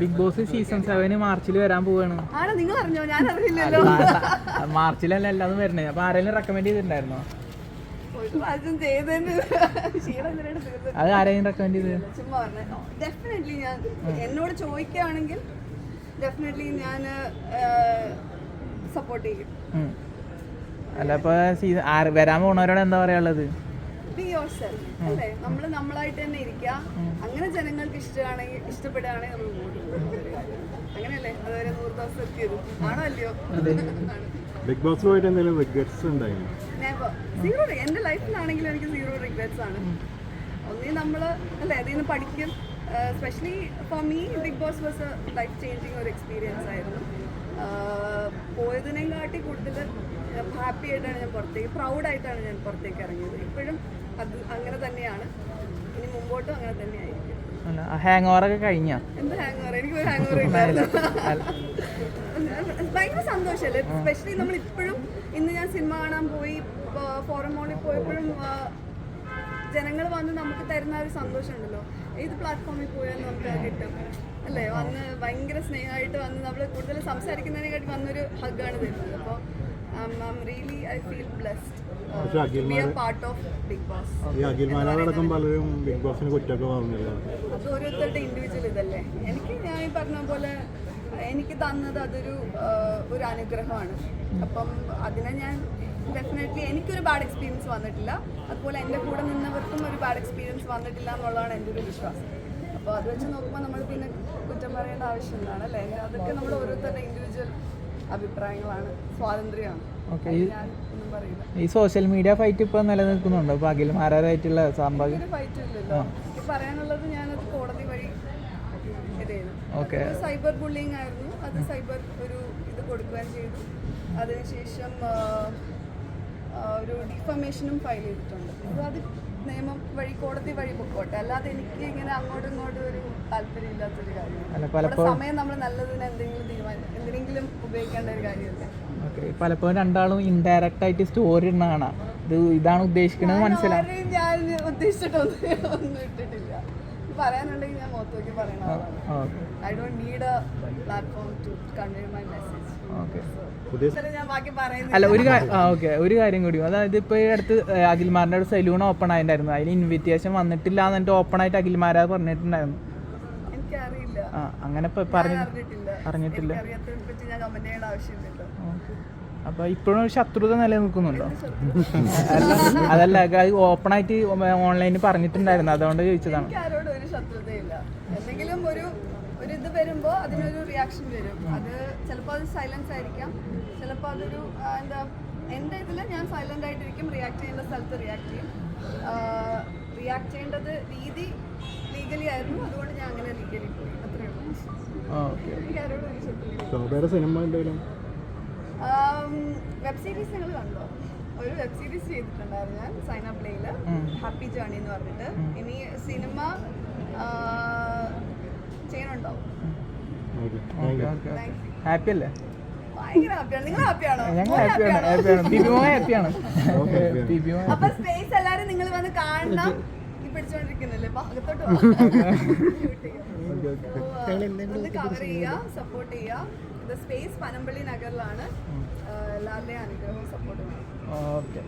Big boss season seven മാർച്ചിൽ വരാൻ പോവാണ്. നിങ്ങൾ അറിഞ്ഞോ? ഞാൻ അറിയില്ലല്ലോ മാർച്ചിലല്ല എല്ലാതും വരണേ അപ്പൊ ആരെങ്കിലും റെക്കമെൻഡ് ചെയ്തിട്ടുണ്ടായിരുന്നോ? അത് ആരെങ്കിലും റെക്കമെൻഡ് ചെയ്ത് ഡെഫിനറ്റ്ലി ഞാൻ എന്നോട് ചോദിക്കുകയാണെങ്കിൽ ഡെഫിനറ്റ്ലി ഞാൻ സപ്പോർട്ട് ചെയ്യും. അല്ല ഇപ്പൊ വരാൻ പോണവരോട് എന്താ പറയാനുള്ളത്? ബി യുവർ സെൽഫ് അല്ലേ? നമ്മൾ നമ്മളായിട്ട് തന്നെ ഇരിക്കുക അങ്ങനെ ജനങ്ങൾക്ക് ഇഷ്ടമാണെങ്കിൽ ഇഷ്ടപ്പെടുകയാണെങ്കിൽ നമ്മൾ. അങ്ങനെയല്ലേ? അതുവരെ നൂറ് ദിവസം എത്തിയത് ആണോ. അല്ലയോ ബിഗ് ബോസ് എന്തെങ്കിലും റിഗ്രറ്റ്സ് ഉണ്ടായിരുന്നു. സീറോ എന്റെ ലൈഫിലാണെങ്കിലും എനിക്ക് സീറോ റിഗ്രറ്റ്സ് ആണ്. ഒന്നീ നമ്മൾ അല്ലേ അതിൽ നിന്ന് പഠിക്കും. Specially for me Big Boss was a life changing ഒരു എക്സ്പീരിയൻസ് ആയിരുന്നു. ആഹ് പോയതിനെയും കാട്ടി കൂടുതൽ ഹാപ്പി ആയിട്ടാണ് ഞാൻ പുറത്തേക്ക് പ്രൗഡായിട്ടാണ് ഞാൻ പുറത്തേക്ക് ഇറങ്ങിയത്. ഇപ്പോഴും അത് അങ്ങനെ തന്നെയാണ്. ഇനി മുമ്പോട്ടും അങ്ങനെ തന്നെയായിരിക്കും. ഹാങ് ഓവർ ഒക്കെ കഴിഞ്ഞ? എന്ത് ഹാങ് ഓവർ എനിക്ക് ഒരു ഹാങ് ഓവർ ഭയങ്കര സന്തോഷമല്ലേ സ്പെഷ്യലി നമ്മൾ ഇപ്പോഴും ഇന്ന് ഞാൻ സിനിമ കാണാൻ പോയി ഫോറം മോളിൽ പോയപ്പോഴും ജനങ്ങൾ വന്ന് നമുക്ക് തരുന്ന ഒരു സന്തോഷം ഉണ്ടല്ലോ ഏത് പ്ലാറ്റ്ഫോമിൽ പോയാൽ നമുക്ക് കിട്ടും. അല്ലേ? വന്ന് ഭയങ്കര സ്നേഹമായിട്ട് വന്ന് നമ്മൾ കൂടുതൽ സംസാരിക്കുന്നതിനെക്കാട്ടി വന്നൊരു ഹഗ്ഗാണ് തരുന്നത്. അപ്പോൾ പക്ഷേ Akhil B A part of Big Boss ഈ അഖിൽ മാലാടക്കം പലരും ബിഗ് ബോസിന് കുറ്റമൊക്കെ പറഞ്ഞല്ലോ അത് ഓരോരുത്തരുടെ ഇൻഡിവിജ്വൽ ഇതല്ലേ? എനിക്ക് ഞാൻ ഈ പറഞ്ഞ പോലെ എനിക്ക് തന്നത് അതൊരു ഒരു അനുഗ്രഹമാണ്. അപ്പം അതിനെ ഞാൻ ഡെഫിനറ്റ്ലി എനിക്കൊരു ബാഡ് എക്സ്പീരിയൻസ് വന്നിട്ടില്ല. അതുപോലെ എന്റെ കൂടെ നിന്നവർക്കും ഒരു ബാഡ് എക്സ്പീരിയൻസ് വന്നിട്ടില്ല എന്നുള്ളതാണ് എന്റെ ഒരു വിശ്വാസം. അപ്പോൾ അത് വെച്ച് നോക്കുമ്പോൾ നമ്മൾ പിന്നെ കുറ്റം പറയേണ്ട ആവശ്യം എന്താണ് അല്ലേ? അതൊക്കെ നമ്മൾ ഓരോരുത്തരുടെ ഇൻഡിവിജ്വൽ അഭിപ്രായങ്ങളാണ്. സ്വാതന്ത്ര്യമാണ്. ഈ സോഷ്യൽ മീഡിയ ഫൈറ്റ് ഇപ്പൊ നിലനിൽക്കുന്നുണ്ടോ? അപ്പൊ അഖിൽമാരായിട്ടുള്ള എനിക്ക് പറയാനുള്ളത് ഞാനത് കോടതി വഴി ഓക്കെ. സൈബർ ബുള്ളിങ് ആയിരുന്നു. അത് സൈബർ ഒരു ഇത് കൊടുക്കുകയും ചെയ്തു. അതിനുശേഷം ഒരു ഡിഫമേഷനും ഫയൽ ചെയ്തിട്ടുണ്ട്. അത് നിയമം വഴി കോടതി വഴി പൊക്കോട്ടെ. അല്ലാതെ എനിക്ക് ഇങ്ങനെ അങ്ങോട്ടും ഇങ്ങോട്ടും ഒരു താല്പര്യമില്ലാത്തൊരു കാര്യമാണ് സമയം നമ്മൾ നല്ലതിന് എന്തെങ്കിലും തീരുമാനം എന്തിനെങ്കിലും ഉപയോഗിക്കേണ്ട ഒരു കാര്യമല്ലേ. പലപ്പോഴും രണ്ടാളും ഇൻഡയറക്റ്റ് ആയിട്ട് സ്റ്റോറി ഇടുന്ന കാണാം ഇത് ഇതാണ് ഉദ്ദേശിക്കുന്നത് മനസ്സിലാവും ഞാൻ ഉദ്ദേശിച്ചിട്ടൊന്നും ഒന്നും ഇട്ടിട്ടില്ല. പറയാനുണ്ടെങ്കിൽ ഞാൻ മുഖത്ത് നോക്കി പറയണ I don't need a platform to convey my message അല്ല ഒരു ഓക്കെ. ഒരു കാര്യം കൂടി. അതായത് ഇപ്പോൾ ഈ അടുത്ത് അഖിൽമാരുടെ ഒരു സലൂൺ ഓപ്പൺ ആയിട്ടുണ്ടായിരുന്നു. അതിന് ഇൻവിറ്റേഷൻ വന്നിട്ടില്ല എന്നിട്ട് ഓപ്പൺ ആയിട്ട് അഖിൽമാരാ പറഞ്ഞിട്ടുണ്ടായിരുന്നു. അങ്ങനെ ഇപ്പൊ പറഞ്ഞു അറിഞ്ഞിട്ടില്ല. അപ്പൊ ഇപ്പോഴും ഒരു ശത്രുത നിലനിൽക്കുന്നുണ്ടോ? അതല്ല ഓപ്പൺ ആയിട്ട് ഓൺലൈനിൽ പറഞ്ഞിട്ടുണ്ടായിരുന്നു. അതുകൊണ്ട് ചോദിച്ചതാണ്. ശത്രുതയില്ല. എന്തെങ്കിലും ഒരു ഒരു ഇത് വരുമ്പോൾ അതിനൊരു റിയാക്ഷൻ വരും. അത് ചിലപ്പോൾ അത് സൈലൻസ് ആയിരിക്കാം. ചിലപ്പോൾ അതൊരു എന്താ എന്റെ ഇതിൽ ഞാൻ സൈലന്റ് ആയിട്ടിരിക്കും. റിയാക്ട് ചെയ്യേണ്ട സ്ഥലത്ത് റിയാക്ട് ചെയ്യും. റിയാക്ട് ചെയ്യേണ്ടത് രീതി ലീഗലി ആയിരുന്നു. അതുകൊണ്ട് ഞാൻ അങ്ങനെ ലീഗലി പോയി. അത്രേ ഉള്ളൂ. ഓക്കെ എനിക്ക് ആരോടും ഒരു ശത്രുതയില്ല. ശോഭയുടെ സിനിമ എന്തെങ്കിലും? വെബ് സീരീസ് നിങ്ങൾ കണ്ടോ. ഒരു വെബ് സീരീസ് ചെയ്തിട്ടുണ്ടായിരുന്നു ഞാൻ സൈന പ്ലേയിൽ ഹാപ്പി ജേണി എന്ന് പറഞ്ഞിട്ട്. ഇനി സിനിമ ചെയ്യണുണ്ടോ? ഹാപ്പി അല്ലേ? ഹാപ്പിയാണ് ഹാപ്പിയാണോ ഞങ്ങൾ ഹാപ്പിയാണ് ഹാപ്പിയാണ് ബിബിമോ ഹാപ്പിയാണ് Okay, happy. ബിബിമോ അപ്പൊ സ്പേസ് എല്ലാരും നിങ്ങൾ വന്ന് കാണണം. ഈ പിടിച്ചോണ്ടിരിക്കുന്നില്ലേ? അപ്പൊ അകത്തോട്ട് വാ. Okay okay. So, ഒന്ന് കവർ ചെയ്യുക സപ്പോർട്ട് ചെയ്യുക ഇത് സ്പേസ് പനമ്പള്ളി നഗറിലാണ്. എല്ലാവരുടെയും അനുഗ്രഹവും സപ്പോർട്ടും ഓക്കെ